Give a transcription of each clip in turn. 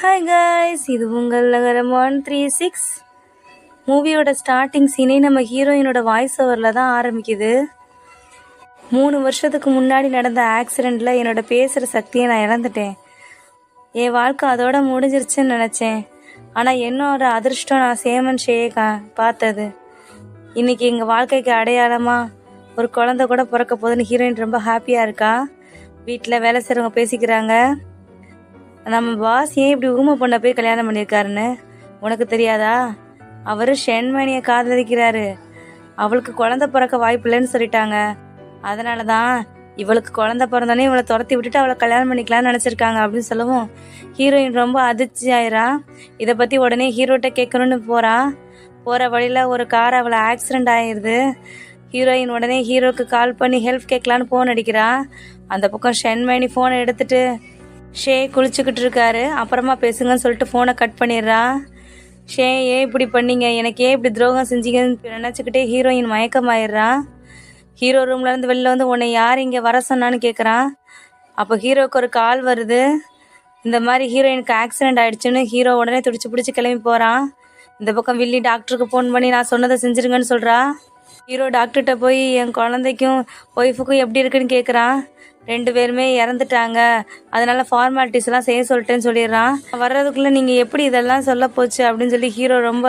Hi guys இது உங்கள் நகரம் ஒன் த்ரீ சிக்ஸ் மூவியோட ஸ்டார்டிங் சீனே நம்ம ஹீரோயினோட வாய்ஸ் ஓவரில் தான் ஆரம்பிக்குது. மூணு வருஷத்துக்கு முன்னாடி நடந்த ஆக்சிடெண்ட்டில் என்னோட பேசுகிற சக்தியை நான் இழந்துட்டேன். என் வாழ்க்கை அதோட முடிஞ்சிருச்சுன்னு நினச்சேன். ஆனால் என்னோட அதிர்ஷ்டம் நான் சேமன் ஷேகா பார்த்தது. இன்னைக்கு எங்கள் வாழ்க்கைக்கு அடையாளமாக ஒரு குழந்தை கூட பிறக்க போகுதுன்னு ஹீரோயின் ரொம்ப ஹாப்பியாக இருக்கா? வீட்டில் வேலை செய்கிறவங்க பேசிக்கிறாங்க. நம்ம பாஸ் ஏன் இப்படி ஊமை பொண்ணை போய் கல்யாணம் பண்ணியிருக்காருன்னு? உனக்கு தெரியாதா? அவரு ஷென்மணியை காதலிக்கிறாரு. அவளுக்கு குழந்தை பிறக்க வாய்ப்பு இல்லைன்னு சொல்லிட்டாங்க. அதனால தான் இவளுக்கு குழந்த பிறந்தோடனே இவளை துரத்தி விட்டுட்டு அவளை கல்யாணம் பண்ணிக்கலாம்னு நினச்சிருக்காங்க அப்படின்னு சொல்லவும் ஹீரோயின் ரொம்ப அதிர்ச்சி ஆயிரா இதை பற்றி உடனே ஹீரோட்ட கேட்கணும்னு போறா. போகிற வழியில் ஒரு கார் அவளை ஆக்சிடென்ட் ஆயிடுது ஹீரோயின் உடனே ஹீரோக்கு கால் பண்ணி ஹெல்ப் கேட்கலான்னு ஃபோன் அடிக்கிறா. அந்த பக்கம் ஷென்மேனி ஃபோனை எடுத்துட்டு ஷே குளிச்சுக்கிட்டு இருக்காரு. அப்புறமா பேசுங்கன்னு சொல்லிட்டு ஃபோனை கட் பண்ணிடுறா. ஷே ஏன் இப்படி பண்ணீங்க? எனக்கு ஏன் இப்படி துரோகம் செஞ்சீங்கன்னு நினச்சிக்கிட்டே ஹீரோயின் மயக்கமாயிடுறா. ஹீரோ ரூம்ல இருந்து வெளில வந்து உன்னை யார் இங்கே வர சொன்னான்னு கேட்குறான் அப்போ ஹீரோவுக்கு ஒரு கால் வருது. இந்த மாதிரி ஹீரோயினுக்கு ஆக்சிடென்ட் ஆயிடுச்சுன்னு ஹீரோ உடனே துடிச்சு பிடிச்சி கிளம்பி போகிறான் இந்த பக்கம் வில்லி டாக்டருக்கு ஃபோன் பண்ணி நான் சொன்னதை செஞ்சுருங்கன்னு சொல்கிறா ஹீரோ டாக்டர்கிட்ட போய் என் குழந்தைக்கும் ஒய்ஃபுக்கும் எப்படி இருக்குன்னு கேட்குறான் ரெண்டு பேருமே இறந்துட்டாங்க. அதனால ஃபார்மாலிட்டிஸ் எல்லாம் செய்ய சொல்லிட்டேன்னு சொல்லிடுறான். வர்றதுக்குள்ள நீங்க எப்படி இதெல்லாம் சொல்ல போச்சு அப்படின்னு சொல்லி ஹீரோ ரொம்ப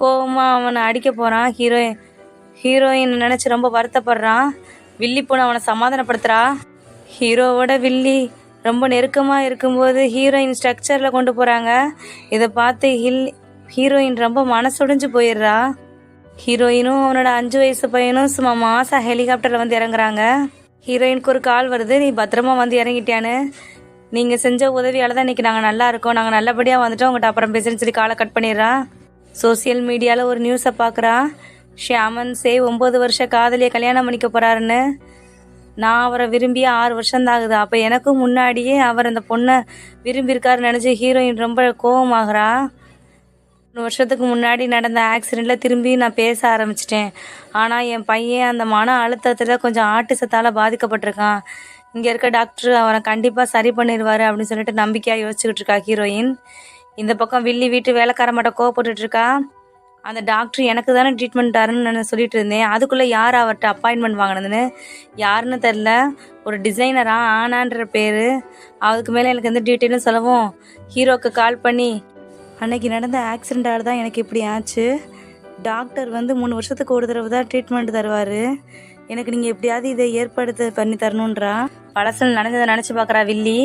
கோவமா அவனை அடிக்க போறான். ஹீரோயின் ஹீரோயின் நினைச்சு ரொம்ப வருத்தப்படுறான். வில்லி போன அவனை சமாதானப்படுத்துறா. ஹீரோவோட வில்லி ரொம்ப நெருக்கமா இருக்கும்போது ஹீரோயின் ஸ்ட்ரக்சர்ல கொண்டு போறாங்க. இதை பார்த்து ஹில் ஹீரோயின் ரொம்ப மனசுடைஞ்சு போயிடுறா. ஹீரோயினும் அவனோட அஞ்சு வயசு பையனும் சும்மா மாசா ஹெலிகாப்டர்ல வந்து இறங்குறாங்க. ஹீரோயினுக்கு ஒரு கால் வருது. நீ பத்திரமா வந்து இறங்கிட்டியான்னு. நீங்கள் செஞ்ச உதவியால் தான் இன்றைக்கி நாங்கள் நல்லா இருக்கோம். நாங்கள் நல்லபடியாக வந்துட்டோம். உங்கள்கிட்ட அப்புறம் பேசுன்னு சொல்லி காலை கட் பண்ணிடுறான் சோசியல் மீடியாவில் ஒரு நியூஸை பார்க்குறான் ஷியாமன் சே ஒம்பது வருஷ காதலியை கல்யாணம் பண்ணிக்க போகிறாருன்னு நான் அவரை விரும்பி ஆறு வருஷம் தான் ஆகுது. அப்போ எனக்கும் முன்னாடியே அவர் அந்த பொண்ணை விரும்பியிருக்காருன்னு நினச்சி ஹீரோயின் ரொம்ப கோவமாகறா. மூணு வருஷத்துக்கு முன்னாடி நடந்த ஆக்சிடெண்ட்டில் திரும்பி நான் பேச ஆரம்பிச்சிட்டேன். ஆனால் என் பையன் அந்த மன அழுத்தத்தில் கொஞ்சம் ஆட்டிசத்தால் பாதிக்கப்பட்டிருக்கான். இங்கே இருக்க டாக்டர் அவனை கண்டிப்பாக சரி பண்ணிடுவார் அப்படின்னு சொல்லிட்டு நம்பிக்கையாக யோசிச்சுக்கிட்டு இருக்கா ஹீரோயின் இந்த பக்கம் வில்லி வீட்டு வேலைக்கார மட்டும் கோவப்பட்டுட்டு இருக்கா. அந்த டாக்டர் எனக்கு தானே ட்ரீட்மெண்ட் தரேன்னு நான் சொல்லிட்டு இருந்தேன். அதுக்குள்ளே யார் அவர்கிட்ட அப்பாயின்மெண்ட் வாங்கினதுன்னு யாருன்னு தெரில ஒரு டிசைனரா ஆனான்ற பேர். அதுக்கு மேலே எனக்கு எந்த டீட்டெயிலும் சொல்லவும். ஹீரோக்கு கால் பண்ணி அன்னைக்கு நடந்த ஆக்சிடெண்ட்டால் தான் எனக்கு இப்படி ஆச்சு. டாக்டர் வந்து மூணு வருஷத்துக்கு ஒரு தடவை தான் ட்ரீட்மெண்ட் தருவார். எனக்கு நீங்கள் எப்படியாவது இதை ஏற்படுத்த பண்ணி தரணுன்றா? பழசில் நடந்ததை நினச்சி பார்க்குறா வில்லி.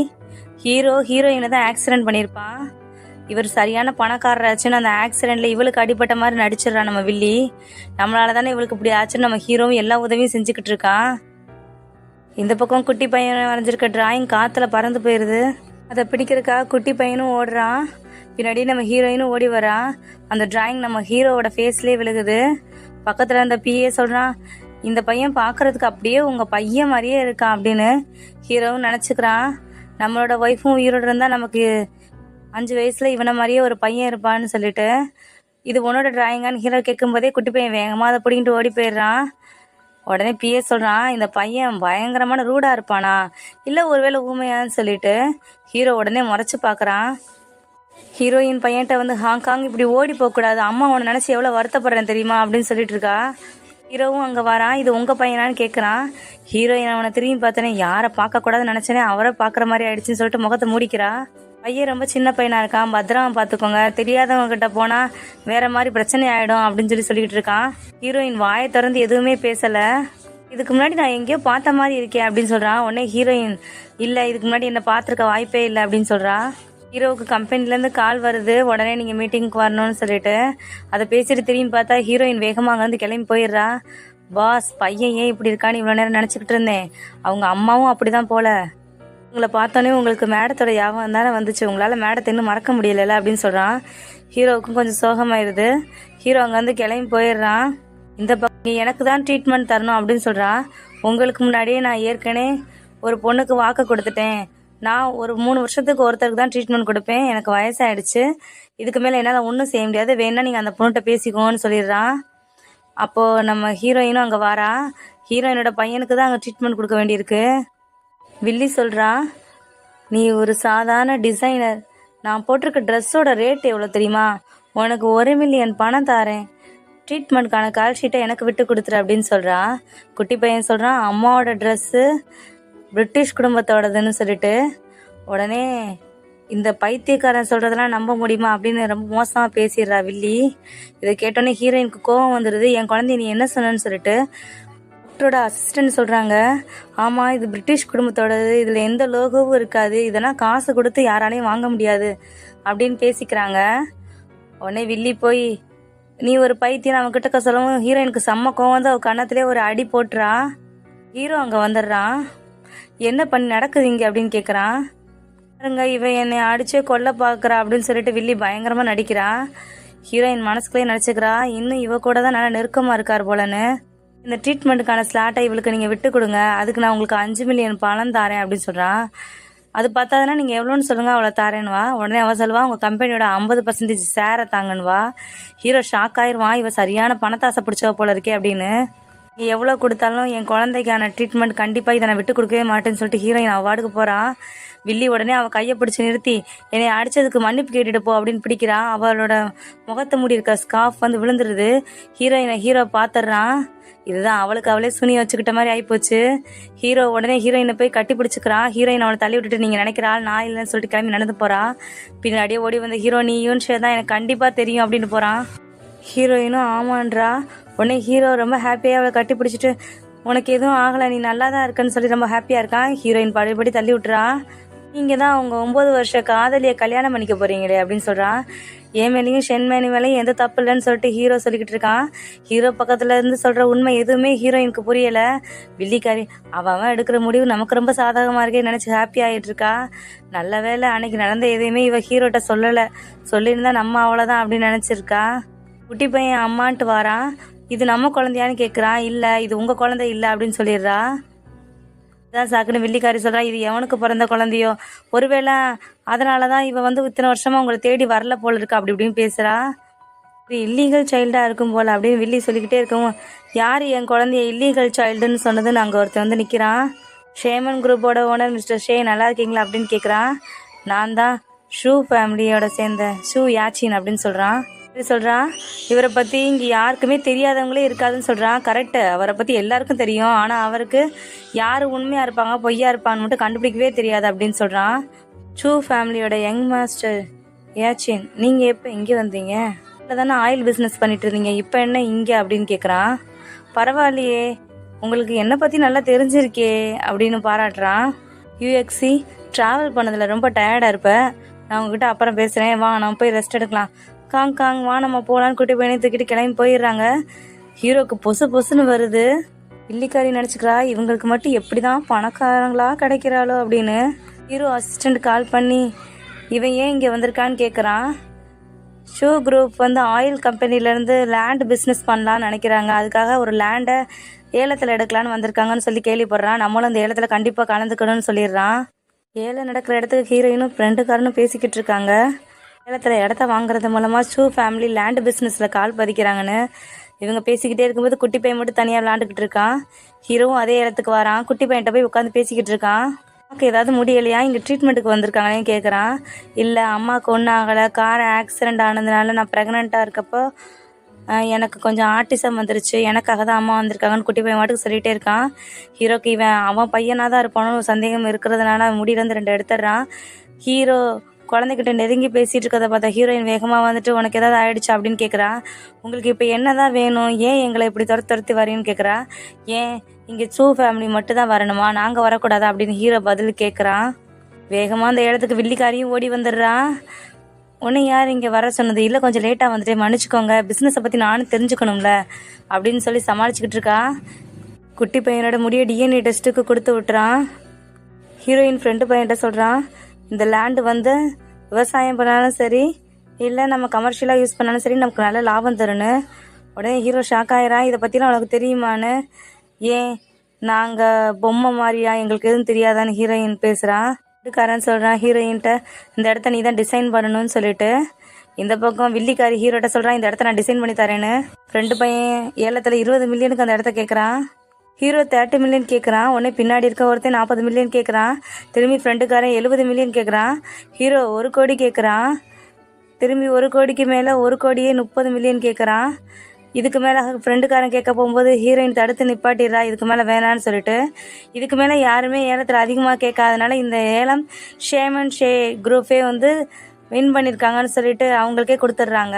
ஹீரோ ஹீரோயினை தான் ஆக்சிடென்ட் பண்ணியிருப்பான் இவர் சரியான பணக்காரராச்சுன்னு அந்த ஆக்சிடெண்ட்டில் இவளுக்கு அடிபட்ட மாதிரி நடிச்சிடுறா நம்ம வில்லி. நம்மளால தானே இவளுக்கு இப்படி ஆச்சுன்னு நம்ம ஹீரோவும் எல்லா உதவியும் செஞ்சுக்கிட்டு இருக்கான் இந்த பக்கம் குட்டி பையன் வரைஞ்சிருக்க டிராயிங் காற்றுல பறந்து போயிடுது அதை பிடிக்கிறக்கா குட்டி பையனும் ஓடுறான். பின்னாடி நம்ம ஹீரோயினும் ஓடி வரா. அந்த டிராயிங் நம்ம ஹீரோவோட ஃபேஸ்லேயே விழுகுது. பக்கத்தில் அந்த பிஏ சொல்கிறான் இந்த பையன் பார்க்கறதுக்கு அப்படியே உங்கள் பையன் மாதிரியே இருக்கான் அப்படின்னு ஹீரோவும் நினச்சிக்கிறான் நம்மளோட ஒய்ஃபும் உயிரோடு இருந்தால் நமக்கு அஞ்சு வயசில் இவனை மாதிரியே ஒரு பையன் இருப்பான்னு சொல்லிட்டு இது உன்னோட டிராயிங்கான்னு ஹீரோ கேட்கும்போதே குட்டி பையன் வேகமாக அதை பிடிங்கிட்டு ஓடி போயிடுறான். உடனே பிஏ சொல்கிறான் இந்த பையன் பயங்கரமான ரூடாக இருப்பானா? இல்லை ஒருவேளை ஊமையான்னு சொல்லிட்டு ஹீரோ உடனே முறைச்சி பார்க்குறான் ஹீரோயின் பையன்கிட்ட வந்து ஹாங்காங் இப்படி ஓடி போகக்கூடாது. அம்மா உன்னை நினச்சி எவ்வளோ வருத்தப்படுறேன் தெரியுமா? அப்படின்னு சொல்லிட்டு இருக்கா. ஹீரோவும் அங்கே வரான் இது உங்கள் பையனான்னு கேட்குறான் ஹீரோயின் அவனை திரும்பி பார்த்தனே யாரை பார்க்கக்கூடாதுன்னு நினச்சேனே அவரை பார்க்குற மாதிரி ஆயிடுச்சுன்னு சொல்லிட்டு முகத்தை மூடிக்கிறா. பையன் ரொம்ப சின்ன பையனாக இருக்கான் பத்திரமா பார்த்துக்கோங்க. தெரியாதவங்க கிட்ட போனால் வேற மாதிரி பிரச்சனை ஆகிடும் அப்படின்னு சொல்லி சொல்லிக்கிட்டு இருக்கான் ஹீரோயின் வாயை திறந்து எதுவுமே பேசலை. இதுக்கு முன்னாடி நான் எங்கேயோ பார்த்த மாதிரி இருக்கேன் அப்படின்னு சொல்கிறான் உடனே ஹீரோயின் இல்லை இதுக்கு முன்னாடி என்னை பார்த்துருக்க வாய்ப்பே இல்லை அப்படின்னு சொல்கிறா ஹீரோவுக்கு கம்பெனிலேருந்து கால் வருது. உடனே நீங்கள் மீட்டிங்க்கு வரணும்னு சொல்லிட்டு. அதை பேசிட்டு திரும்பி பார்த்தா ஹீரோயின் வேகமாக அங்கேருந்து கிளம்பி போயிடுறா. பாஸ் பையன் ஏன் இப்படி இருக்கான்னு இவ்வளோ நேரம் நினச்சிக்கிட்டு இருந்தேன். அவங்க அம்மாவும் அப்படி தான் போல. உங்களை பார்த்தோன்னே உங்களுக்கு மேடத்தோட யாபகம் தானே வந்துச்சு. உங்களால் மேடத்தை இன்னும் மறக்க முடியலல்ல அப்படின்னு சொல்கிறான் ஹீரோவுக்கும் கொஞ்சம் சோகமாயிருது. ஹீரோ அங்கேருந்து கிளம்பி போயிடுறான். இந்த பக்கம் எனக்கு தான் ட்ரீட்மெண்ட் தரணும் அப்படின்னு சொல்கிறான் உங்களுக்கு முன்னாடியே நான் ஏற்கனவே ஒரு பொண்ணுக்கு வாக்கு கொடுத்துட்டேன். நான் ஒரு மூணு வருஷத்துக்கு ஒருத்தருக்கு தான் ட்ரீட்மெண்ட் கொடுப்பேன். எனக்கு வயசாயிடுச்சு. இதுக்கு மேலே என்னால் ஒன்றும் செய்ய முடியாது. வேணா நீங்கள் அந்த பொண்ணுகிட்ட பேசிக்கோன்னு சொல்லிடுறான். அப்போது நம்ம ஹீரோயினும் அங்கே வாரா. ஹீரோயினோட பையனுக்கு தான் அங்கே ட்ரீட்மெண்ட் கொடுக்க வேண்டியிருக்கு. வில்லி சொல்கிறா நீ ஒரு சாதாரண டிசைனர் நான் போட்டிருக்க ட்ரெஸ்ஸோட ரேட் எவ்வளோ தெரியுமா? உனக்கு ஒரு மில்லியன் பணம் தாரேன். ட்ரீட்மெண்ட்கான கால் ஷீட்டை எனக்கு விட்டு கொடுத்துரு அப்படின்னு சொல்கிறான் குட்டி பையன் சொல்கிறான் அம்மாவோட ட்ரெஸ்ஸு பிரிட்டிஷ் குடும்பத்தோடதுன்னு சொல்லிட்டு உடனே இந்த பைத்தியக்காரன் சொல்கிறதெல்லாம் நம்ப முடியுமா அப்படின்னு ரொம்ப மோசமாக பேசிடுறா வில்லி. இதை கேட்டோன்னே ஹீரோயினுக்கு கோவம் வந்துடுது என் குழந்தை நீ என்ன சொன்னேன்னு சொல்லிட்டு டாக்டரோட அசிஸ்டன்ட் சொல்கிறாங்க ஆமாம் இது பிரிட்டிஷ் குடும்பத்தோடது. இதில் எந்த லோகோவும் இருக்காது. இதெல்லாம் காசு கொடுத்து யாராலையும் வாங்க முடியாது அப்படின்னு பேசிக்கிறாங்க. உடனே வில்லி போய் நீ ஒரு பைத்தியம் அவன் சொல்லவும் ஹீரோயினுக்கு செம்ம கோவம் வந்து அவ கன்னத்திலே ஒரு அடி போட்டுறா. ஹீரோ அங்கே வந்துடுறான் என்ன பண்ணி நடக்குது இங்கே? அப்படின்னு கேட்குறான் பாருங்க இவன் என்னை அடிச்சே கொல்ல பார்க்குறா அப்படின்னு சொல்லிட்டு வில்லி பயங்கரமாக நடிக்கிறா. ஹீரோயின் மனசுக்குள்ளே நடிச்சுக்கிறா. இன்னும் இவ கூட தான் நல்லா நெருக்கமாக இருக்கார் போலன்னு. இந்த ட்ரீட்மெண்ட்டுக்கான ஸ்லாட்டை இவளுக்கு நீங்கள் விட்டு கொடுங்க. அதுக்கு நான் உங்களுக்கு அஞ்சு மில்லியன் பணம் தாரேன் அப்படின்னு சொல்கிறான் அது பார்த்தாதுன்னா நீங்கள் எவ்வளோன்னு சொல்லுங்கள் அவளை தாரேன்வா உடனே அவள் சொல்லுவா உங்கள் கம்பெனியோட ஐம்பது பர்சன்டேஜ் சேரை தாங்கன்னுவா ஹீரோ ஷாக் ஆயிடுவான் இவ சரியான பணத்தாசை பிடிச்சவ போல இருக்கே அப்படின்னு. எவ்வளோ கொடுத்தாலும் என் குழந்தைக்கான ட்ரீட்மெண்ட் கண்டிப்பாக இதை நான் விட்டு கொடுக்கவே மாட்டேன்னு சொல்லிட்டு ஹீரோயின் அவார்டுக்கு போகிறான் வில்லி உடனே அவள் கையை பிடிச்சி நிறுத்தி என்னை அடித்ததுக்கு மன்னிப்பு கேட்டுட்டு போ அப்படின்னு பிடிக்கிறான் அவளோட முகத்தை மூடி இருக்க ஸ்காஃப் வந்து விழுந்துருது. ஹீரோயினை ஹீரோ பார்த்துட்றான் இதுதான் அவளுக்கு அவளே சுனி வச்சுக்கிட்ட மாதிரி ஆகிப்போச்சு ஹீரோ உடனே ஹீரோயினை போய் கட்டி பிடிச்சிக்கிறான். ஹீரோயின் அவளை தள்ளி விட்டுட்டு நீங்கள் நினைக்கிறா? நான் இல்லைன்னு சொல்லிட்டு கிளம்பி நடந்து போகிறான் பின்னாடியே ஓடி வந்த ஹீரோ நீ யூன்ஷே தான் எனக்கு கண்டிப்பாக தெரியும் அப்படின்னு போகிறான் ஹீரோயினும் ஆமான்றா. உடனே ஹீரோ ரொம்ப ஹாப்பியாக அவளை கட்டி பிடிச்சிட்டு உனக்கு எதுவும் ஆகலை நீ நல்லா தான் இருக்கன்னு சொல்லி ரொம்ப ஹாப்பியாக இருக்கான். ஹீரோயின் பழையபடி தள்ளி விட்டுறா. நீங்கள் தான் அவங்க ஒம்பது வருஷ காதலியை கல்யாணம் பண்ணிக்க போகிறீங்களே அப்படின்னு சொல்கிறான் என் மேலேயும் ஷென் மேனி மேலேயும் எந்த தப்பு இல்லைன்னு சொல்லிட்டு ஹீரோ சொல்லிக்கிட்டு இருக்கான். ஹீரோ பக்கத்தில் இருந்து சொல்கிற உண்மை எதுவுமே ஹீரோயினுக்கு புரியலை. வில்லிக்காரி அவன் எடுக்கிற முடிவு நமக்கு ரொம்ப சாதகமாக இருக்கே நினச்சி ஹாப்பி ஆகிட்டு இருக்கா. நல்ல வேளை அன்னைக்கு நடந்த எதையுமே இவ ஹீரோட்ட சொல்லலை. சொல்லியிருந்தா நம்ம அவ்வளோதான் அப்படின்னு நினச்சிருக்கா. குட்டி பையன் அம்மான்ட்டு வாரான். இது நம்ம குழந்தையான்னு கேட்குறான் இல்லை இது உங்கள் குழந்தை இல்லை அப்படின்னு சொல்லிடுறா? இதான் சாக்குன்னு வெள்ளிக்காரி சொல்கிறான் இது எவனுக்கு பிறந்த குழந்தையோ? ஒருவேளை அதனால தான் இவன் வந்து இத்தனை வருஷமாக உங்களை தேடி வரல போல் இருக்கு அப்படி இப்படின்னு பேசுகிறா இது இல்லீகல் சைல்டாக இருக்கும் போல் அப்படின்னு வில்லி சொல்லிக்கிட்டே இருக்கவும் யார் என் குழந்தைய இல்லீகல் சைல்டுன்னு சொன்னது அங்கே ஒருத்தர் வந்து நிற்கிறான் ஷேமன் குரூப்போட ஓனர் மிஸ்டர் ஷே நல்லா இருக்கீங்களா? அப்படின்னு கேட்குறான் நான் தான் ஷூ ஃபேமிலியோட சேர்ந்த ஷூ யாச்சின் அப்படின்னு சொல்கிறான் சொல்கிறான் இவரை பற்றி இங்கே யாருக்குமே தெரியாதவங்களே இருக்காதுன்னு சொல்கிறான் கரெக்டு அவரை பற்றி எல்லாருக்கும் தெரியும். ஆனால் அவருக்கு யார் உண்மையாக இருப்பாங்க பொய்யா இருப்பான்னு மட்டும் கண்டுபிடிக்கவே தெரியாது அப்படின்னு சொல்கிறான் ஷூ ஃபேமிலியோட யங் மாஸ்டர் ஏச்சின் நீங்கள் எப்போ இங்கே வந்தீங்க? இல்லை தானே ஆயில் பிஸ்னஸ் பண்ணிட்டு இருந்தீங்க. இப்போ என்ன இங்கே அப்படின்னு கேட்குறான் பரவாயில்லையே உங்களுக்கு என்னை பற்றி நல்லா தெரிஞ்சிருக்கே அப்படின்னு பாராட்டுறான் யூஎக்ஸி ட்ராவல் பண்ணதில் ரொம்ப டயர்டாக இருப்ப. நான் உங்ககிட்ட அப்புறம் பேசுகிறேன் வா நான் போய் ரெஸ்ட் எடுக்கலாம். காங் காங் வா நம்ம போகலான்னு குட்டி பையனை தூக்கிட்டு கிளம்பி போயிடுறாங்க. ஹீரோக்கு பொசு பொசுன்னு வருது. இல்லிக்காரி நினச்சிக்கிறா இவங்களுக்கு மட்டும் எப்படி தான் பணக்காரங்களா கிடைக்கிறாளோ அப்படின்னு. ஹீரோ அசிஸ்டண்ட் கால் பண்ணி இவன் ஏன் இங்கே வந்திருக்கான்னு கேட்குறான் ஷூ குரூப் வந்து ஆயில் கம்பெனிலேருந்து லேண்ட் பிஸ்னஸ் பண்ணலான்னு நினைக்கிறாங்க. அதுக்காக ஒரு லேண்டை ஏலத்தில் எடுக்கலான்னு வந்திருக்காங்கன்னு சொல்லி கேள்விப்படுறான். நம்மளும் அந்த ஏலத்தில் கண்டிப்பாக கலந்துக்கணும்னு சொல்லிடுறான். ஏலம் நடக்கிற இடத்துக்கு ஹீரோயினும் ஃப்ரெண்டுக்காரனும் பேசிக்கிட்டு இருக்காங்க. சேலத்தில் இடத்த வாங்குறது மூலமாக ஷூ ஃபேமிலி லேண்ட் பிஸ்னஸில் கால் பதிக்கிறாங்கன்னு. இவங்க பேசிக்கிட்டே இருக்கும்போது குட்டி பையன் மட்டும் தனியாக விளாண்டுக்கிட்டு இருக்கான். ஹீரோவும் அதே இடத்துக்கு வரான். குட்டி பையன்கிட்ட போய் உட்காந்து பேசிக்கிட்டு இருக்கான். அம்மாவுக்கு ஏதாவது முடியலையா? இங்கே ட்ரீட்மெண்ட்டுக்கு வந்திருக்காங்களேன்னு கேட்குறான் இல்லை அம்மாவுக்கு ஒன்றும் ஆகலை. கார் ஆக்சிடெண்ட் ஆனதுனால நான் ப்ரெக்னெண்ட்டாக இருக்கப்போ எனக்கு கொஞ்சம் ஆர்டிசம் வந்துருச்சு. எனக்காக தான் அம்மா வந்திருக்காங்கன்னு குட்டி பையன் மாட்டுக்கு சொல்லிகிட்டே இருக்கான். ஹீரோக்கு இவன் அவன் பையனாக தான் இருப்பானு சந்தேகம் இருக்கிறதுனால அவன் முடியிலேருந்து ரெண்டு எடுத்துடுறான். ஹீரோ குழந்தைகிட்ட நெருங்கி பேசிகிட்டு இருக்கிறத பார்த்தா ஹீரோயின் வேகமாக வந்துட்டு உனக்கு ஏதாவது ஆயிடுச்சு? அப்படின்னு கேட்குறா உங்களுக்கு இப்போ என்னதான் வேணும்? ஏன் எங்களை இப்படி துரத்து துரத்தி வரீங்கன்னு கேட்குறா ஏன்? இங்கே சூ ஃபேமிலி மட்டும் தான் வரணுமா? நாங்கள் வரக்கூடாதா? அப்படின்னு ஹீரோ பதில் கேட்குறான் வேகமாக அந்த இடத்துக்கு வில்லிக்காரியும் ஓடி வந்துடுறான் உன்னை யார் இங்கே வர சொன்னது? இல்லை கொஞ்சம் லேட்டாக வந்துட்டு மன்னிச்சுக்கோங்க. பிஸ்னஸை பற்றி நானும் தெரிஞ்சுக்கணும்ல அப்படின்னு சொல்லி சமாளிச்சுக்கிட்டு இருக்கா. குட்டி பையனோட முடிய டிஎன்ஏ டெஸ்ட்டுக்கு கொடுத்து விட்டுறான். ஹீரோயின் ஃப்ரெண்டு பையன்கிட்ட சொல்கிறான் இந்த லேண்டு வந்து விவசாயம் பண்ணாலும் சரி இல்லை நம்ம கமர்ஷியலாக யூஸ் பண்ணாலும் சரி நமக்கு நல்ல லாபம் தருன்னு உடனே ஹீரோ ஷாக் ஆகிறா இதை பற்றிலாம் உனக்கு தெரியுமான்னு? ஏன்? நாங்கள் பொம்மை மாதிரியா? எங்களுக்கு எதுவும் தெரியாதான்னு ஹீரோயின் பேசுகிறான் வீட்டுக்காரன் சொல்கிறான் ஹீரோயின்ட்ட இந்த இடத்த நீ தான் டிசைன் பண்ணணும்னு சொல்லிட்டு. இந்த பக்கம் வில்லிக்காரி ஹீரோட்ட சொல்கிறான் இந்த இடத்த நான் டிசைன் பண்ணி தரேன்னு. ஃப்ரெண்டு பையன் ஏலத்தில் இருபது மில்லியனுக்கு அந்த இடத்த கேட்குறான் ஹீரோ தேர்ட்டி மில்லியன் கேட்குறான் உடனே பின்னாடி இருக்க ஒருத்தன் நாற்பது மில்லியன் கேட்குறான் திரும்பி ஃப்ரெண்டுக்காரன் எழுபது மில்லியன் கேட்குறான் ஹீரோ ஒரு கோடி கேட்குறான் திரும்பி ஒரு கோடிக்கு மேலே ஒரு கோடியே முப்பது மில்லியன் கேட்குறான் இதுக்கு மேலே ஃப்ரெண்டுக்காரன் கேட்க போகும்போது ஹீரோயின் தடுத்து நிப்பாட்டிடுறா. இதுக்கு மேலே வேணான்னு சொல்லிட்டு. இதுக்கு மேலே யாருமே ஏலத்தில் அதிகமாக கேட்காதனால இந்த ஏலம் ஷேமன் ஷே குரூப்பே வந்து வின் பண்ணியிருக்காங்கன்னு சொல்லிட்டு அவங்களுக்கே கொடுத்துட்றாங்க.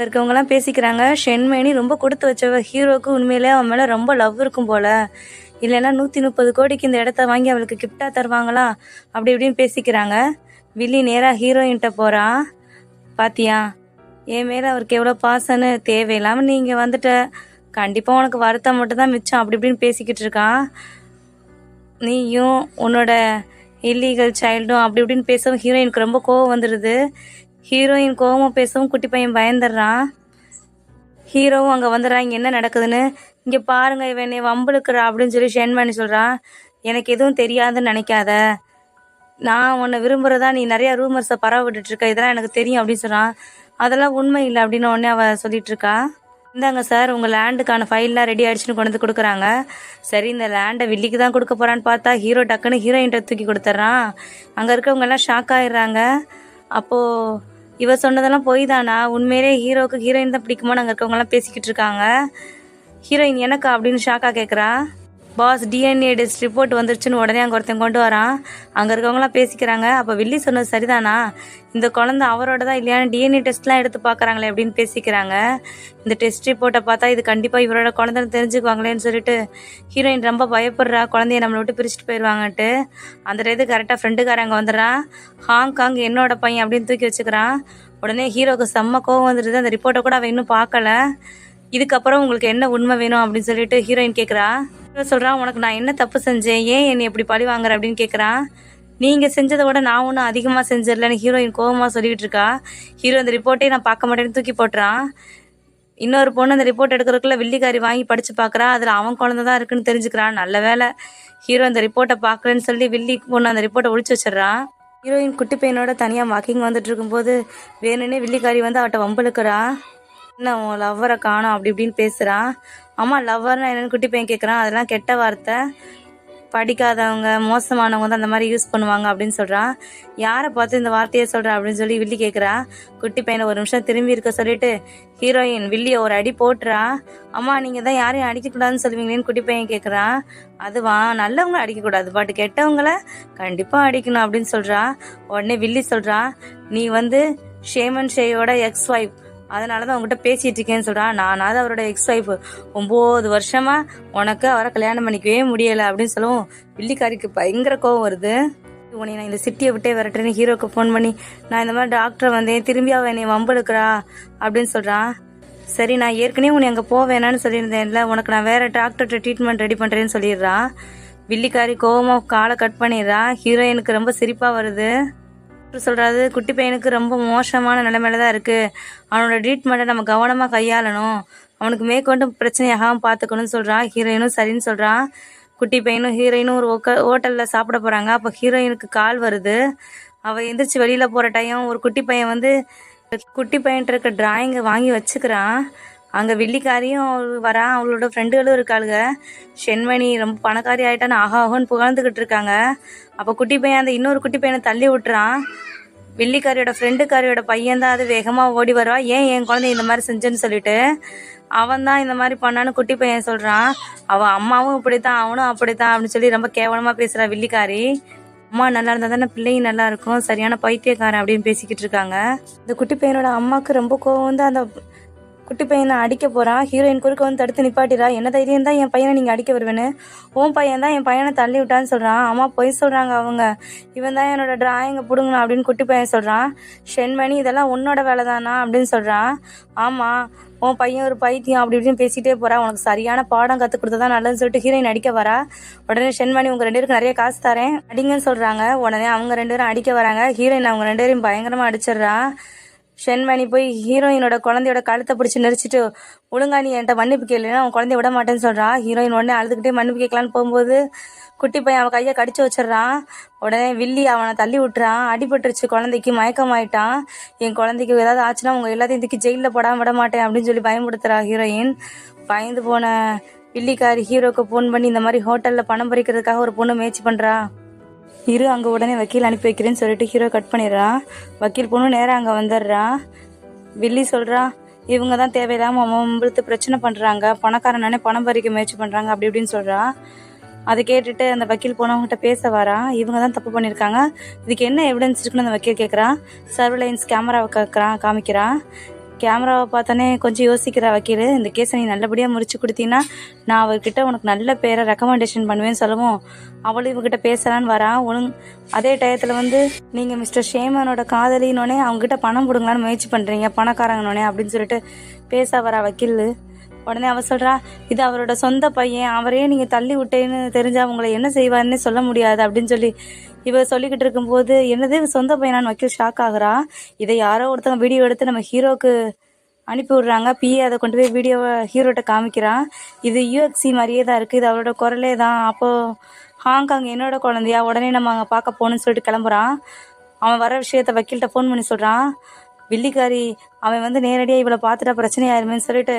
இப்போ இருக்கவங்கலாம் பேசிக்கிறாங்க. ஷென்மேனி ரொம்ப கொடுத்து வச்சவ ஹீரோவுக்கு உண்மையிலே அவன் மேலே ரொம்ப லவ் இருக்கும் போல. இல்லைன்னா நூற்றி முப்பது கோடிக்கு இந்த இடத்த வாங்கி அவளுக்கு கிஃப்டாக தருவாங்களா? அப்படி இப்படின்னு பேசிக்கிறாங்க. வில்லி நேராக ஹீரோயின்கிட்ட போகிறான் பாத்தியா? என் மேலே அவருக்கு எவ்வளோ பாசன்னு தேவையில்லாமல் நீங்கள் வந்துட்ட. கண்டிப்பாக உனக்கு வருத்தம் மட்டும் தான் மிச்சம். அப்படி இப்படின்னு பேசிக்கிட்டு இருக்கான் நீயும் உன்னோட இல்லீகல் சைல்டும் அப்படி இப்படின்னு பேசவும் ஹீரோயினுக்கு ரொம்ப கோவம் வந்துடுது ஹீரோயின் கோவமாக பேசவும் குட்டி பையன் பயந்துடுறான். ஹீரோவும் அங்கே வந்துடுறான். இங்கே என்ன நடக்குதுன்னு? இங்கே பாருங்க இவன் என்னை வம்புழுக்கிறா அப்படின்னு சொல்லி ஷென் பண்ணி சொல்கிறான் எனக்கு எதுவும் தெரியாதுன்னு நினைக்காத. நான் உன்னை விரும்புகிறதா நீ நிறையா ரூமர்ஸை பரவ விட்டுட்டு இருக்க இதெல்லாம் எனக்கு தெரியும் அப்படின்னு சொல்கிறான் அதெல்லாம் உண்மை இல்லை அப்படின்னு உடனே அவள் சொல்லிட்டு இருக்கா இந்தாங்க சார் உங்கள் லேண்டுக்கான ஃபைல்லாம் ரெடி ஆயிடுச்சுன்னு கொண்டு வந்து கொடுக்குறாங்க. சரி இந்த லேண்டை வில்லிக்கு தான் கொடுக்க போகிறான்னு பார்த்தா ஹீரோ டக்குன்னு ஹீரோயின்ட்ட தூக்கி கொடுத்துட்றான். அங்கே இருக்கவங்க எல்லாம் ஷாக் ஆயிடுறாங்க. அப்போது இவ சொன்னதெல்லாம் போய் தானா உண்மையிலே ஹீரோவுக்கு ஹீரோயின் தான் பிடிக்குமோ அங்கே இருக்கவங்கலாம் பேசிக்கிட்டு இருக்காங்க. ஹீரோயின் எனக்கா அப்படின்னு ஷாக்கா கேட்குறா பாஸ் டிஎன்ஏ டெஸ்ட் ரிப்போர்ட் வந்துருச்சுன்னு உடனே அங்கே ஒருத்தன் கொண்டு வரான். அங்கே இருக்கவங்களாம் பேசிக்கிறாங்க. அப்போ வில்லி சொன்னது சரிதானா? இந்த குழந்தை அவரோட தான் இல்லையான்னு டிஎன்ஏ டெஸ்ட்லாம் எடுத்து பார்க்குறாங்களே அப்படின்னு பேசிக்கிறாங்க. இந்த டெஸ்ட் ரிப்போர்ட்டை பார்த்தா இது கண்டிப்பாக இவரோட குழந்தைன்னு தெரிஞ்சுக்குவாங்களேன்னு சொல்லிட்டு ஹீரோயின் ரொம்ப பயப்படுறா. குழந்தைய நம்மளை விட்டு பிரிச்சுட்டு போயிடுவாங்கன்ட்டு அந்த இது கரெக்டாக ஃப்ரெண்டுக்காரங்க வந்துடுறான். ஹாங்காங் என்னோட பையன் அப்படின்னு தூக்கி வச்சுக்கிறான். உடனே ஹீரோக்கு செம்ம கோவம் வந்துடுது அந்த ரிப்போர்ட்டை கூட அவன் இன்னும் பார்க்கல. இதுக்கப்புறம் உங்களுக்கு என்ன உண்மை வேணும் அப்படின்னு சொல்லிட்டு ஹீரோயின் கேட்குறா சொல்கிறான் உனக்கு நான் என்ன தப்பு செஞ்சேன்? ஏன் என்னை இப்படி பழி வாங்குற? அப்படின்னு கேட்குறான் நீங்கள் செஞ்சதை விட நான் ஒன்றும் அதிகமாக செஞ்சிடலன்னு ஹீரோயின் கோவமாக சொல்லிக்கிட்டு இருக்கா? ஹீரோ அந்த ரிப்போர்ட்டே நான் பார்க்க மாட்டேன்னு தூக்கி போட்டுறான். இன்னொரு பொண்ணு அந்த ரிப்போர்ட் எடுக்கிறதுக்குள்ள வில்லிக்காரி வாங்கி படித்து பார்க்குறா அதில் அவன் குழந்த தான் இருக்குன்னு தெரிஞ்சுக்கிறான். நல்ல வேலை ஹீரோ அந்த ரிப்போர்ட்டை பார்க்கலன்னு சொல்லி வில்லி பொண்ணு அந்த ரிப்போர்ட்டை ஒழிச்சு வச்சிடறான். ஹீரோயின் குட்டி பையனோட தனியாக வாக்கிங் வந்துட்டு இருக்கும்போது வேணும்னே வில்லிக்காரி வந்து அவட்ட வம்புழுக்கிறா என்ன உன் லவ்வரை காணோம்? அப்படி இப்படின்னு பேசுகிறான் அம்மா லவ்வர்னா என்னன்னு குட்டி பையன் கேட்குறான் அதெல்லாம் கெட்ட வார்த்தை. படிக்காதவங்க மோசமானவங்க தான் அந்த மாதிரி யூஸ் பண்ணுவாங்க அப்படின்னு சொல்கிறான் யாரை பார்த்து இந்த வார்த்தையை சொல்கிறா அப்படின்னு சொல்லி வில்லி கேட்குறா குட்டி பையனை ஒரு நிமிஷம் திரும்பி இருக்க சொல்லிட்டு ஹீரோயின் வில்லியை ஒரு அடி போட்டுறா. அம்மா நீங்கள் தான் யாரையும் அடிக்கக்கூடாதுன்னு சொல்லுவீங்களேன்னு குட்டி பையன் கேட்குறான் அதுவா நல்லவங்க அடிக்கக்கூடாது பட் கெட்டவங்கள கண்டிப்பாக அடிக்கணும் அப்படின்னு சொல்கிறா உடனே வில்லி சொல்கிறா நீ வந்து ஷேமன் ஷேயோட எக்ஸ் ஒய்ஃப் அதனால தான் உங்ககிட்ட பேசிகிட்டு இருக்கேன்னு சொல்கிறான் நானாவது அவரோட எக்ஸ் ஒய்ஃப் ஒம்பது வருஷமாக உனக்கு அவரை கல்யாணம் பண்ணிக்கவே முடியலை அப்படின்னு சொல்லவும் வில்லிக்காரிக்கு பயங்கர கோவம் வருது. உன்னை நான் இந்த சிட்டியை விட்டே விரட்டுறேன்னு ஹீரோக்கு ஃபோன் பண்ணி நான் இந்த மாதிரி டாக்டர் வந்தேன் திரும்பி அவன் என்னை வம்பெடுக்கிறா அப்படின்னு சொல்கிறான் சரி நான் ஏற்கனவே உன்னை அங்கே போவேணான்னு சொல்லியிருந்தேன்ல உனக்கு நான் வேறு டாக்டர்கிட்ட ட்ரீட்மெண்ட் ரெடி பண்ணுறேன்னு சொல்லிடுறான் வில்லிக்காரி கோவமாக காலை கட் பண்ணிடுறா. ஹீரோயினுக்கு ரொம்ப சிரிப்பாக வருது. டாக்டர் சொல்கிறாரு குட்டி பையனுக்கு ரொம்ப மோசமான நிலைமையில தான் இருக்குது அவனோட ட்ரீட்மெண்ட்டை நம்ம கவனமாக கையாளணும். அவனுக்கு மேற்கொண்டு பிரச்சனையாகாமல் பார்த்துக்கணும்னு சொல்கிறான் ஹீரோயினும் சரின்னு சொல்கிறான் குட்டி பையனும் ஹீரோயினும் ஒரு ஒக்க ஹோட்டலில் சாப்பிட போகிறாங்க அப்போ ஹீரோயினுக்கு கால் வருது. அவள் எந்திரிச்சு வெளியில் போகிற டைம் ஒரு குட்டி பையன் வந்து குட்டி பையன்ட்டு இருக்க டிராயிங்கை வாங்கி வச்சுக்கிறான். அங்கே வெள்ளிக்காரியும் அவள் வரான் அவளோட ஃப்ரெண்டுகளும் இருக்காளுங்க செண்மணி ரொம்ப பணக்காரி ஆகிட்டான்னு ஆஹா ஆஹோன்னு புகழ்ந்துக்கிட்டு இருக்காங்க. அப்போ குட்டி பையன் அந்த இன்னொரு குட்டி பையனை தள்ளி விட்டுறான். வெள்ளிக்காரியோட ஃப்ரெண்டுக்காரியோட பையன் தான் அது வேகமாக ஓடி வருவா. ஏன் என் குழந்தை இந்த மாதிரி செஞ்சேன்னு சொல்லிட்டு. அவன் தான் இந்த மாதிரி பண்ணான்னு குட்டி பையன் சொல்கிறான் அவன் அம்மாவும் இப்படித்தான் அவனும் அப்படித்தான் அப்படின்னு சொல்லி ரொம்ப கேவலமாக பேசுகிறா வெள்ளிக்காரி. அம்மா நல்லா இருந்தால் தானே பிள்ளையும் நல்லா இருக்கும் சரியான பைத்தியக்காரன் அப்படின்னு பேசிக்கிட்டு இருக்காங்க. இந்த குட்டி பையனோட அம்மாவுக்கு ரொம்ப கோவம் வந்து அந்த குட்டி பையனை அடிக்க போகிறான் ஹீரோயின் குறுக்க வந்து தடுத்து நிப்பாட்டிடா என்ன தைரியம் தான் என் பையனை நீங்கள் அடிக்க வருவேன்னு? உன் பையன் தான் என் பையனை தள்ளி விட்டான்னு சொல்கிறான் அம்மா பொய் சொல்கிறாங்க அவங்க. இவன் தான் என்னோட டிராயிங்கை பிடுங்கணும் அப்படின்னு குட்டி பையன் சொல்கிறான் ஷென்மணி இதெல்லாம் உன்னோட வேலை தானா அப்படின்னு சொல்கிறான் ஆமாம் உன் பையன் ஒரு பைத்தியம் அப்படி இப்படின்னு பேசிகிட்டே போகிறா உனக்கு சரியான பாடம் கற்றுக் கொடுத்தா நல்லதுன்னு சொல்லிட்டு ஹீரோயின் அடிக்க வரா. உடனே ஷென்மணி உங்கள் ரெண்டு பேருக்கு நிறைய காசு தரேன். அடிங்கன்னு சொல்கிறாங்க உடனே அவங்க ரெண்டு பேரும் அடிக்க வராங்க. ஹீரோயின் அவங்க ரெண்டு பேரையும் பயங்கரமாக அடிச்சிடுறா. ஷென்மணி போய் ஹீரோயினோட குழந்தையோட கழுத்தை பிடிச்சி நெரிச்சிட்டு ஒழுங்கா நீ என்கிட்ட மன்னிப்பு கேளுன்னா அவன் குழந்தைய விட மாட்டேன்னு சொல்கிறான் ஹீரோயின் உடனே அழுதுகிட்டே மன்னிப்பு கேட்கலான்னு போகும்போது குட்டி பையன் அவன் கையை கடிச்சு வச்சிடுறான் உடனே வில்லி அவனை தள்ளி விட்டுறான். அடிபட்டுருச்சு குழந்தைக்கு மயக்கமாயிட்டான். என் குழந்தைக்கு ஏதாவது ஆச்சுன்னா உங்கள் எல்லாத்தையும் இதுக்கு ஜெயிலில் போடாம விட மாட்டேன் அப்படின்னு சொல்லி பயமுடுத்துறா ஹீரோயின். பயந்து போன வில்லிக்காரி ஹீரோக்கு ஃபோன் பண்ணி இந்த மாதிரி ஹோட்டலில் பணம் பறிக்கிறதுக்காக ஒரு பொண்ணு முயற்சி பண்ணுறா இரு அங்கே உடனே வக்கீல் அனுப்பி வைக்கிறேன்னு சொல்லிட்டு ஹீரோ கட் பண்ணிடுறான் வக்கீல் பொண்ணு நேராக அங்கே வந்துடுறான் வில்லி சொல்கிறா இவங்க தான் தேவையில்லாமல் மம்பளுத்து பிரச்சனை பண்ணுறாங்க பணக்காரனானே பணம் பறிக்க முயற்சி பண்ணுறாங்க அப்படி இப்படின்னு சொல்கிறா அதை கேட்டுட்டு அந்த வக்கீல் போனவங்ககிட்ட பேச வரான் இவங்க தான் தப்பு பண்ணியிருக்காங்க. இதுக்கு என்ன எவிடன்ஸ் இருக்குன்னு அந்த வக்கீல் கேட்குறான் சர்வலைன்ஸ் கேமராவை கேட்குறான் காமிக்கிறான் கேமராவை பார்த்தோன்னே கொஞ்சம் யோசிக்கிற வக்கீல் இந்த கேஸை நீ நல்லபடியாக முடிச்சு கொடுத்தீங்கன்னா நான் அவர்கிட்ட உனக்கு நல்ல பேரை ரெக்கமெண்டேஷன் பண்ணுவேன்னு சொல்லவும். அவளும் இவகிட்ட பேசலான்னு வரான் ஒழுங் அதே டயத்தில் வந்து நீங்கள் மிஸ்டர் ஷேமனோட காதலினோடனே அவங்ககிட்ட பணம் கொடுங்களான்னு முயற்சி பண்ணுறீங்க பணக்காரங்கனோடனே அப்படின்னு சொல்லிட்டு பேச வரா வக்கீல். உடனே அவ சொல்கிறா இது அவரோட சொந்த பையன் அவரையே நீங்கள் தள்ளி விட்டேன்னு தெரிஞ்சால் உங்களை என்ன செய்வாருன்னே சொல்ல முடியாது அப்படின்னு சொல்லி இவ சொல்லிக்கிட்டு இருக்கும்போது என்னது இவ சொந்த பையனான்னு வக்கீல் ஷாக் ஆகுறா? இதை யாரோ ஒருத்தவங்க வீடியோ எடுத்து நம்ம ஹீரோக்கு அனுப்பி விடுறாங்க. பிஏ அதை கொண்டு போய் வீடியோவை ஹீரோட்ட காமிக்கிறான் இது யூஎஃப்சி மாதிரியே தான் இருக்குது இது அவரோட குரலே தான். அப்போது ஹாங்காங் என்னோட குழந்தையா? உடனே நம்ம அங்கே பார்க்க போகணும்னு சொல்லிட்டு கிளம்புறான் அவன் வர விஷயத்த வக்கீல்கிட்ட ஃபோன் பண்ணி சொல்கிறான் வில்லிக்காரி அவன் வந்து நேரடியாக இவளை பார்த்துட்டா பிரச்சனையாயிருமேன்னு சொல்லிட்டு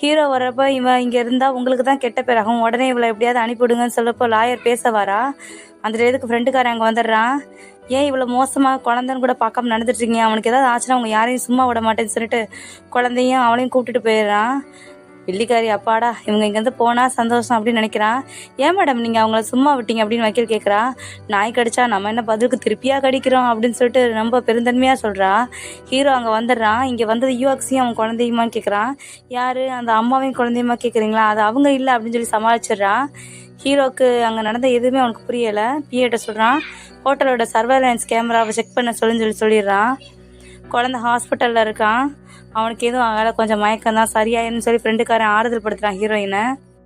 ஹீரோ வரப்போ இவன் இங்கே இருந்தால் உங்களுக்கு தான் கெட்ட பேராகும் உடனே இவளை எப்படியாவது அனுப்பிவிடுங்கன்னு சொல்லப்போ லாயர் பேச வரா அந்த எதுக்கு ஃப்ரெண்டுக்காரன் அங்கே வந்துடுறான். ஏன் இவ்வளோ மோசமாக குழந்தைன்னு கூட பார்க்காம நடந்துட்டுருக்கீங்க அவனுக்கு ஏதாவது ஆச்சுன்னா அவங்க யாரையும் சும்மா விட மாட்டேன்னு சொல்லிட்டு குழந்தையும் அவளையும் கூப்பிட்டுட்டு போயிடுறான். வெள்ளிக்காரி அப்பாடா இவங்க இங்கேருந்து போனால் சந்தோஷம் அப்படின்னு நினைக்கிறான் ஏன் மேடம் நீங்கள் அவங்கள சும்மா விட்டீங்க அப்படின்னு வக்கீல் கேட்குறா நாய் கடிச்சா நம்ம என்ன பதிலுக்கு திருப்பியாக கடிக்கிறோம் அப்படின்னு சொல்லிட்டு ரொம்ப பெருந்தன்மையாக சொல்கிறா ஹீரோ அங்கே வந்துடுறான் இங்கே வந்தது யூஆக்ஸியும் அவன் குழந்தையுமான்னு கேட்குறான் யார்? அந்த அம்மாவையும் குழந்தையுமா கேட்குறீங்களா அது அவங்க இல்லை அப்படின்னு சொல்லி சமாளிச்சிடுறான் ஹீரோக்கு அங்கே நடந்த எதுவுமே அவனுக்கு புரியலை. பிஏட்ட சொல்கிறான் ஹோட்டலோட சர்வேலன்ஸ் கேமராவை செக் பண்ண சொல்லுன்னு சொல்லி சொல்லிடுறான். குழந்தை ஹாஸ்பிட்டலில் இருக்கான். அவனுக்கு எதுவும் ஆகலை. கொஞ்சம் மயக்கம் தான். சரியாயிருன்னு சொல்லி ஃப்ரெண்டுக்காரன் ஆறுதல் படுத்துகிறான் ஹீரோயினை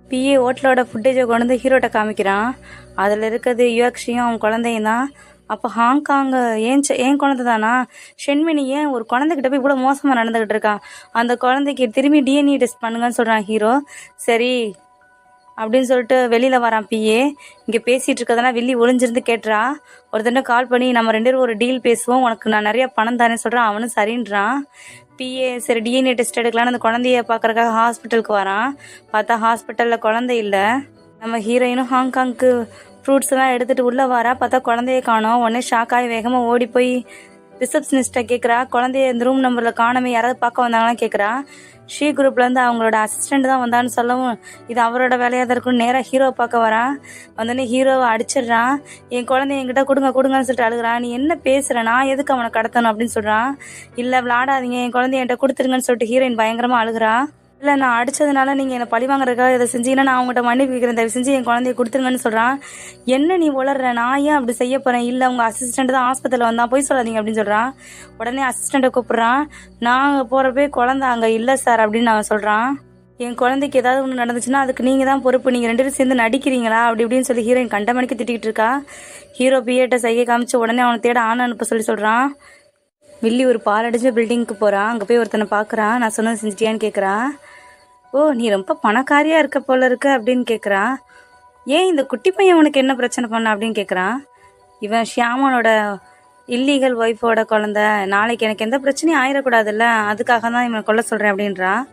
பிஏ ஹோட்டலோட ஃபுட்டேஜை கொண்டு வந்து ஹீரோட்ட காமிக்கிறான். அதில் இருக்கிறது யுவக்ஷியும் அவன் குழந்தையும் தான். அப்போ ஹாங்காங் ஏன் செ- ஏன் குழந்தை தானா? ஷென்மினி ஏன் ஒரு குழந்தைகிட்ட போய் இவ்வளோ மோசமாக நடந்துக்கிட்டு இருக்கான் அந்த குழந்தைக்கு திரும்பி டிஎன்ஏ டெஸ்ட் பண்ணுங்கன்னு சொல்கிறான் ஹீரோ சரி அப்படின்னு சொல்லிட்டு வெளியில் வரான் பிஏ இங்கே பேசிகிட்டு இருக்கதெல்லாம் வெள்ளி ஒளிஞ்சிருந்து கேட்டுறா. ஒருத்தன்ட்ட கால் பண்ணி நம்ம ரெண்டு பேரும் ஒரு டீல் பேசுவோம். உனக்கு நான் நிறைய பணம் தரேன்னு சொல்கிறேன் அவனும் சரின்றான். பிஏ சரி டிஎன்ஏ டெஸ்ட் எடுக்கலான்னு அந்த குழந்தைய பார்க்குறக்காக ஹாஸ்பிட்டலுக்கு வரான். பார்த்தா ஹாஸ்பிட்டலில் குழந்தை இல்லை. நம்ம ஹீரோயினும் ஹாங்காங்க்கு ஃப்ரூட்ஸ் எல்லாம் எடுத்துகிட்டு உள்ளே வரா. பார்த்தா குழந்தைய காணோம். உடனே ஷாக் ஆகி வேகமாக ஓடி போய் ரிசப்ஷனிஸ்ட்டை கேட்குறா. குழந்தைய இந்த ரூம் நம்பரில் காணமே யாராவது பார்க்க வந்தாங்கன்னா கேட்குறா. ஷீ குரூப்லேருந்து அவங்களோட அசிஸ்டண்ட் தான் வந்தான்னு சொல்லவும் இது அவரோட வேலையாக தான் இருக்கும் நேராக ஹீரோ பார்க்க வரான் வந்தோடனே ஹீரோவை அடிச்சிடுறான் என் குழந்தைய என்கிட்ட கொடுங்க கொடுங்கன்னு சொல்லிட்டு அழுகுறான் நீ என்ன பேசுகிற நான் எதுக்கு அவனை கடத்தணும் அப்படின்னு சொல்கிறான் இல்லை விளாடாதீங்க என் குழந்தைய என்கிட்ட கொடுத்துருங்கன்னு சொல்லிட்டு ஹீரோயின் பயங்கரமாக அழுகுறா. இல்லை நான் அடித்ததுனால நீங்கள் என்னை பழி வாங்குறதுக்காக இதை செஞ்சீங்கன்னா நான் அவங்ககிட்ட மன்னிப்பு கேட்குறேன். தயவு செஞ்சு என் குழந்தைய கொடுத்துருங்கன்னு சொல்கிறான் என்ன நீ உளர்ற? நான் ஏன் அப்படி செய்ய போகிறேன் இல்லை உங்கள் அசிஸ்டண்ட் தான் ஆஸ்பத்திரியில் வந்தால் போய் சொல்லாதீங்க அப்படின்னு சொல்கிறான் உடனே அசிஸ்டண்ட்டை கூப்பிட்றான். நான் போகிறப்பே குழந்தை அங்கே இல்லை சார் அப்படின்னு நான் சொல்கிறான் என் குழந்தைக்கு ஏதாவது ஒன்று நடந்துச்சுன்னா அதுக்கு நீங்கள் தான் பொறுப்பு. நீங்கள் ரெண்டு பேரும் சேர்ந்து நடிக்கிறீங்களா? அப்படி இப்படின்னு சொல்லி ஹீரோயின் கண்டமணிக்கு திட்டிகிட்டு இருக்கா. ஹீரோ பிஏட்ட சைகை காமிச்சு உடனே அவனை தேட ஆன் அனுப்ப சொல்லி சொல்கிறான் வில்லி ஒரு பாலடைஞ்ச பில்டிங்க்கு போகிறான் அங்கே போய் ஒருத்தனை பார்க்குறான் நான் சொன்னது செஞ்சிட்டியான்னு கேட்குறான் ஓ நீ ரொம்ப பணக்காரியாக இருக்க போல இருக்க அப்படின்னு கேட்குறான் ஏன் இந்த குட்டி பையன் உனக்கு என்ன பிரச்சனை பண்ண அப்படின்னு கேட்குறான் இவன் ஷியாமனோட இல்லீகல் ஒய்ஃபோட குழந்த. நாளைக்கு எனக்கு எந்த பிரச்சனையும் ஆயிடக்கூடாதுல்ல அதுக்காக தான் இவனை கொல்ல சொல்கிறேன் அப்படின்றான்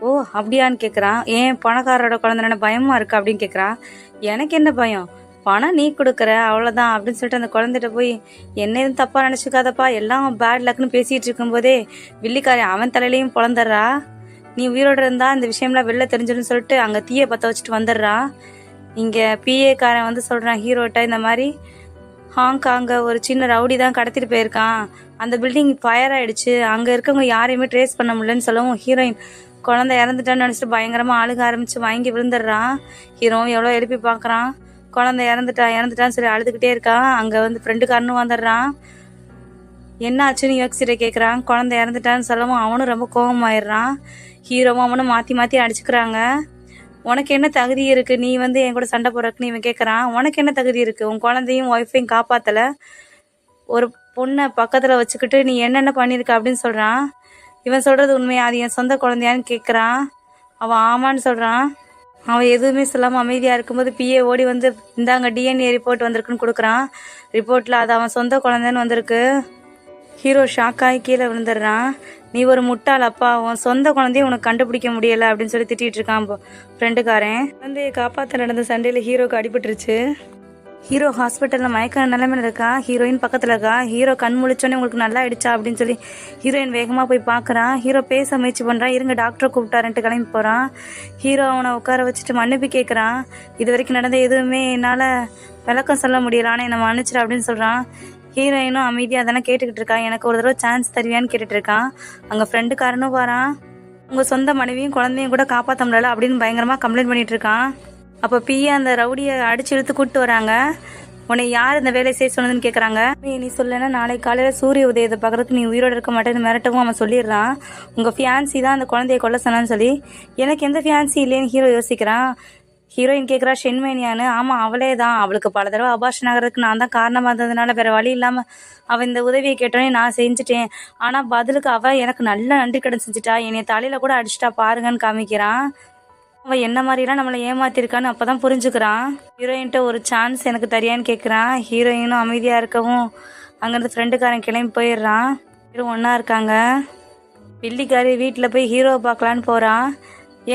ஓ அப்படியான்னு கேட்குறான் ஏன் பணக்காரரோட குழந்தைன பயமாக இருக்கு அப்படின்னு கேட்குறான் எனக்கு என்ன பயம்? பணம் நீ கொடுக்குற அவ்வளோதான் அப்படின்னு சொல்லிட்டு அந்த குழந்தைகிட்ட போய் என்ன எதுவும் தப்பாக நினச்சிக்காதப்பா எல்லாம் பேட் லக்னு பேசிகிட்டு இருக்கும்போதே வில்லிக்காரி அவன் தலையிலையும் பிறந்துடுறா நீ உயிரோட இருந்தால் இந்த விஷயம்லாம் வெளில தெரிஞ்சிடும் சொல்லிட்டு அங்கே தீயை பற்ற வச்சுட்டு வந்துடுறா. இங்கே பிஏக்காரன் வந்து சொல்கிறான் ஹீரோட்ட இந்த மாதிரி ஹாங்காங்க ஒரு சின்ன ரவுடி தான் கடத்திட்டு போயிருக்கான். அந்த பில்டிங் ஃபயர் ஆயிடுச்சு. அங்கே இருக்கவங்க யாரையுமே ட்ரேஸ் பண்ண முடியலன்னு சொல்லவும் ஹீரோயின் குழந்தை இறந்துட்டான்னு நினச்சிட்டு பயங்கரமாக அழுக ஆரம்பித்து வாங்கி விழுந்துடுறான். ஹீரோவும் எவ்வளோ எழுப்பி பார்க்குறான். குழந்தை இறந்துட்டான் இறந்துட்டான்னு சொல்லி அழுதுகிட்டே இருக்கான் அங்கே வந்து ஃப்ரெண்டுக்காரனும் வந்துடுறான் என்ன ஆச்சுன்னு யோசிச்சுட்டு கேட்குறான் குழந்தை இறந்துட்டான்னு சொல்லவும் அவனும் ரொம்ப கோபமாயிடுறான் ஹீரோவும் அவனும் மாற்றி மாற்றி அடிச்சுக்கிறாங்க. உனக்கு என்ன தகுதி இருக்கு? நீ வந்து என் கூட சண்டை போடுறதுக்குன்னு இவன் கேட்குறான் உனக்கு என்ன தகுதி இருக்கு? உன் குழந்தையும் ஒய்ஃபையும் காப்பாத்தல. ஒரு பொண்ணை பக்கத்தில் வச்சுக்கிட்டு நீ என்னென்ன பண்ணியிருக்க அப்படின்னு சொல்கிறான் இவன் சொல்கிறது உண்மையா? அது என் சொந்த குழந்தையான்னு கேட்குறான் அவன் ஆமான்னு சொல்கிறான் அவன் எதுவுமே சொல்லாமல் அமைதியாக இருக்கும்போது பிஏ ஓடி வந்து இந்தாங்க டிஎன்ஏ ரிப்போர்ட் வந்திருக்குன்னு கொடுக்குறான். ரிப்போர்ட்டில் அது அவன் சொந்த குழந்தைன்னு வந்திருக்கு. ஹீரோ ஷாக்காகி கீழே விழுந்துடுறான். நீ ஒரு முட்டாள் அப்பா உன் சொந்த குழந்தைய உனக்கு கண்டுபிடிக்க முடியல அப்படின்னு சொல்லி திட்டிகிட்டு இருக்கான் ஃப்ரெண்டுக்காரன் குழந்தையை காப்பாற்ற நடந்த சண்டையில் ஹீரோக்கு அடிபட்டுருச்சு. ஹீரோ ஹாஸ்பிட்டலில் மயக்க நிலைமையில் இருக்கா? ஹீரோயின் பக்கத்தில் இருக்கா? ஹீரோ கண் முழிச்சோன்னே உங்களுக்கு நல்லா ஆயிடுச்சா அப்படின்னு சொல்லி ஹீரோயின் வேகமாக போய் பார்க்குறான் ஹீரோ பேச முயற்சி பண்ணுறான் இருங்க டாக்டரை கூப்பிட்டாருன்ட்டு கிளம்பி போகிறான் ஹீரோ அவனை உட்கார வச்சுட்டு மன்னிப்பு கேட்குறான் இது வரைக்கும் நடந்த எதுவுமே என்னால் விளக்கம் சொல்ல முடியல. ஆனால் என்னை மன்னிச்சிடு அப்படின்னு சொல்கிறான் ஹீரோயினும் அமைதியாக அதெல்லாம் கேட்டுக்கிட்டு இருக்கா. எனக்கு ஒரு தடவை சான்ஸ் தருவியான்னு கேட்டுட்டு இருக்கான் அங்கே ஃப்ரெண்டுக்காரனும் வரான். உங்கள் சொந்த மனைவியும் குழந்தையும் கூட காப்பாற்ற முடியல அப்படின்னு பயங்கரமாக கம்ப்ளைண்ட் பண்ணிட்டு இருக்கான் அப்போ பிஏ அந்த ரவுடியை அடிச்சு இழுத்து கூப்பிட்டு வராங்க. உன்னை யார் இந்த வேலையை செய்ய சொன்னதுன்னு கேட்குறாங்க நீ சொல்லனா நாளை காலையில் சூரிய உதயத்தை பார்க்கறதுக்கு நீ உயிரோட இருக்க மாட்டேன்னு மிரட்டவும் அவன் சொல்லிடுறான். உங்கள் ஃபியான்சி தான் அந்த குழந்தைய கொல்ல சொன்னான்னு சொல்லி எனக்கு எந்த ஃபியான்சி இல்லைன்னு ஹீரோ யோசிக்கிறான். ஹீரோயின் கேட்குறா ஷென்மேனியான்னு. ஆமாம் அவளே தான். அவளுக்கு பல தடவை அபாஷன் ஆகிறதுக்கு நான் தான் காரணமாக இருந்ததுனால வேறு வழி இல்லாமல் அவள் இந்த உதவியை கேட்டோன்னே நான் செஞ்சுட்டேன். ஆனால் பதிலுக்கு அவள் எனக்கு நல்ல நன்றி கடன் செஞ்சுட்டா. என்னை தலையில் கூட அடிச்சிட்டா பாருங்கன்னு காமிக்கிறான். அவன் என்ன மாதிரிலாம் நம்மளை ஏமாத்திருக்கான்னு அப்போ தான் புரிஞ்சுக்கிறான். ஹீரோயின்ட்ட ஒரு சான்ஸ் எனக்கு தரியான்னு கேட்குறான் ஹீரோயினும் அமைதியாக இருக்கவும் அங்கேருந்து ஃப்ரெண்டுக்காரன் கிளம்பி போயிடுறான். ஹீரோ ஒன்றா இருக்காங்க. பில்லிக்காரி வீட்டில் போய் ஹீரோவை பார்க்கலான்னு போகிறான்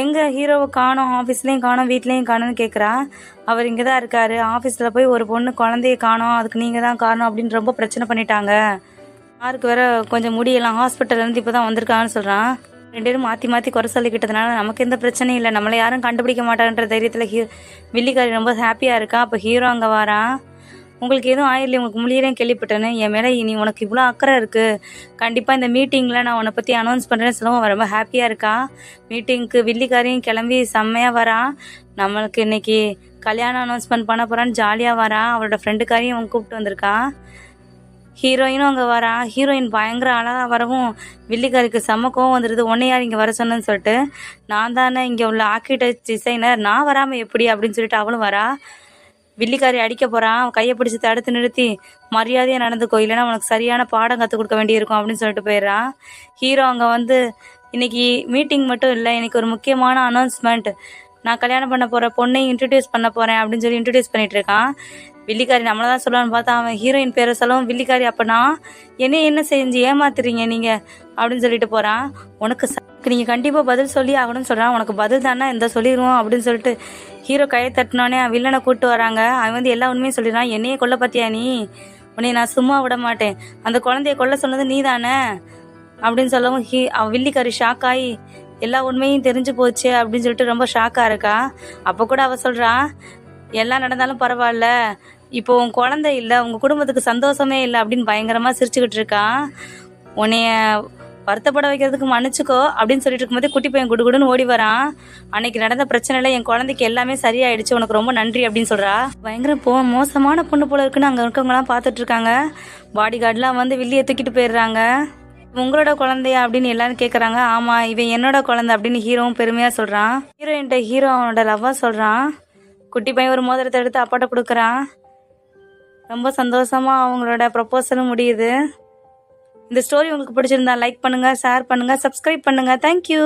எங்கே ஹீரோவை காணோம்? ஆஃபீஸ்லேயும் காணோம் வீட்லேயும் காணும்னு கேட்குறா அவர் இங்கே தான் இருக்கார். ஆஃபீஸில் போய் ஒரு பொண்ணு குழந்தைய காணோம். அதுக்கு நீங்கள் தான் காரணம் அப்படின்னு ரொம்ப பிரச்சனை பண்ணிட்டாங்க. யாருக்கு வேற கொஞ்சம் முடியலாம் ஹாஸ்பிட்டல்லேருந்து இப்போ தான் வந்திருக்காங்கன்னு சொல்கிறான் ரெண்டு பேரும் மாற்றி மாற்றி குறை சொல்லிக்கிட்டதுனால நமக்கு எந்த பிரச்சனையும் இல்லை. நம்மளை யாரும் கண்டுபிடிக்க மாட்டாங்கன்ற தைரியத்தில் ஹீ வில்லிக்காரி ரொம்ப ஹாப்பியாக இருக்கா? அப்போ ஹீரோ அங்கே வரான் உங்களுக்கு எதுவும் ஆயிரலையே உங்களுக்கு முடியலையும் கேள்விப்பட்டேன்னு என் மேலே இனி உனக்கு இவ்வளோ அக்கறை இருக்குது கண்டிப்பாக இந்த மீட்டிங்கில் நான் உன்னை பற்றி அனௌன்ஸ் பண்ணுறேன்னு சொல்லவும் ரொம்ப ஹாப்பியாக இருக்கா? மீட்டிங்க்கு வில்லிக்காரையும் கிளம்பி செம்மையாக வரான் நம்மளுக்கு இன்னைக்கு கல்யாணம் அனௌன்ஸ்மெண்ட் பண்ண போகிறான்னு ஜாலியாக வரான் அவளோட ஃப்ரெண்டுக்காரையும் அவன் கூப்பிட்டு வந்திருக்கான் ஹீரோயினும் அங்கே வரா. ஹீரோயின் பயங்கர அழகாக வரவும் வில்லிக்காரிக்கு செம்ம கோவம் வந்துடுது உன்னை யார் இங்கே வர சொன்னேன்னு சொல்லிட்டு நான் தானே இங்கே உள்ள ஆர்கிடெக்ட் டிசைனர் நான் வராமல் எப்படி? அப்படின்னு சொல்லிட்டு அவளும் வரா. வில்லிக்காரி அடிக்க போகிறான் கையை பிடிச்சி தடுத்து நிறுத்தி மரியாதையாக நடந்துக்கோ இல்லைன்னா உனக்கு சரியான பாடம் கற்றுக் கொடுக்க வேண்டியிருக்கும் அப்படின்னு சொல்லிட்டு போயிடுறான் ஹீரோ அங்கே வந்து இன்னைக்கு மீட்டிங் மட்டும் இல்லை இன்றைக்கி ஒரு முக்கியமான அனௌன்ஸ்மெண்ட் நான் கல்யாணம் பண்ண போகிற பொண்ணையும் இன்ட்ரடியூஸ் பண்ண போகிறேன் அப்படின்னு சொல்லி இன்ட்ரடியூஸ் பண்ணிட்டு இருக்கான். வில்லிக்காரி நம்மளை தான் சொல்லலாம்னு பார்த்தா அவன் ஹீரோயின் பேரை சொல்லவும் வில்லிக்காரி அப்பனா என்ன என்ன செஞ்சு ஏமாத்துறீங்க நீங்கள் அப்படின்னு சொல்லிட்டு போகிறான் உனக்கு ச- நீங்கள் கண்டிப்பாக பதில் சொல்லி ஆகணும்னு சொல்கிறான் உனக்கு பதில் தானே இந்த சொல்லிடுவோம் அப்படின்னு சொல்லிட்டு ஹீரோ கையை தட்டினோடனே வில்லனை கூப்பிட்டு வராங்க. அவன் வந்து எல்லா உண்மையும் சொல்லிடுறான். என்னையே கொல்ல பார்த்தியா நீ? உன்னை நான் சும்மா விட மாட்டேன். அந்த குழந்தைய கொல்ல சொன்னது நீ தானே? அப்படின்னு சொல்லவும் ஹீ அவ வில்லிக்காரி ஷாக் ஆகி எல்லா உண்மையும் தெரிஞ்சு போச்சு அப்படின்னு சொல்லிட்டு ரொம்ப ஷாக்காக இருக்கா. அப்போ கூட அவள் சொல்கிறா எல்லாம் நடந்தாலும் பரவாயில்ல. இப்போ உன் குழந்தை இல்லை உங்கள் குடும்பத்துக்கு சந்தோஷமே இல்லை அப்படின்னு பயங்கரமாக சிரிச்சுக்கிட்டு இருக்கான் உன்னைய வருத்தப்பட வைக்கிறதுக்கு மன்னிச்சுக்கோ அப்படின்னு சொல்லிட்டு இருக்கும்போதே குட்டி பையன் குடுகுடுன்னு ஓடி வரான் அன்னைக்கு நடந்த பிரச்சனையில என் குழந்தைக்கு எல்லாமே சரியாயிடுச்சு. உனக்கு ரொம்ப நன்றி அப்படின்னு சொல்றா. பயங்கர போ மோசமான பொண்ணு போல இருக்குன்னு அங்கே இருக்கவங்கலாம் பார்த்துட்டு இருக்காங்க. பாடி கார்டெலாம் வந்து வில்லியை தூக்கிட்டு போயிடுறாங்க. உங்களோட குழந்தையா அப்படின்னு எல்லாரும் கேட்குறாங்க ஆமாம் இவன் என்னோட குழந்தை அப்படின்னு ஹீரோவும் பெருமையாக சொல்கிறான் ஹீரோயின்ட்ட ஹீரோ அவனோட லவ்வாக சொல்கிறான் குட்டி பையன் ஒரு மோதிரத்தை எடுத்து அப்பாட்ட கொடுக்குறான். ரொம்ப சந்தோஷமாக அவங்களோட ப்ரப்போசலும் முடியுது. இந்த ஸ்டோரி உங்களுக்கு பிடிச்சிருந்தா லைக் பண்ணுங்கள் ஷேர் பண்ணுங்கள் சப்ஸ்கிரைப் பண்ணுங்கள் தேங்க்யூ